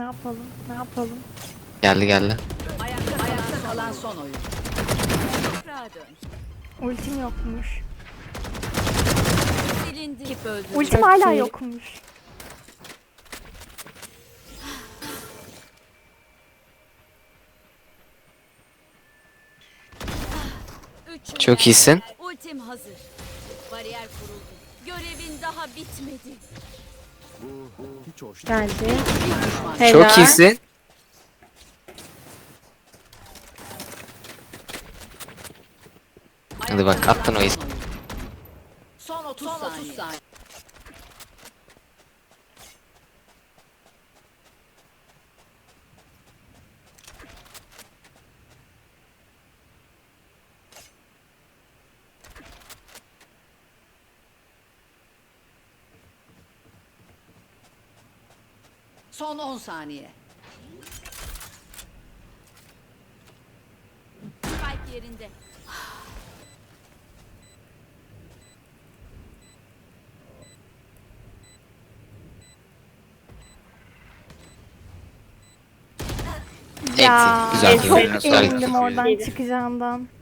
Ne yapalım? Ne yapalım? Geldi geldi. Ayakta, ayakta kalan son oyun. Toprağa dön. Ultim yokmuş. Silindi. Kip öldü. Ultim hala yokmuş. Çok iyisin. Ultim hazır. Bariyer kuruldu. Görevin daha bitmedi. Geldi. Düşman. Çok iyisin. Hadi bak attın o iz. Son 30 saniye. Son 10 saniye. Spike yerinde. Ya güzel. çok Güzel. emindim oradan çıkacağından.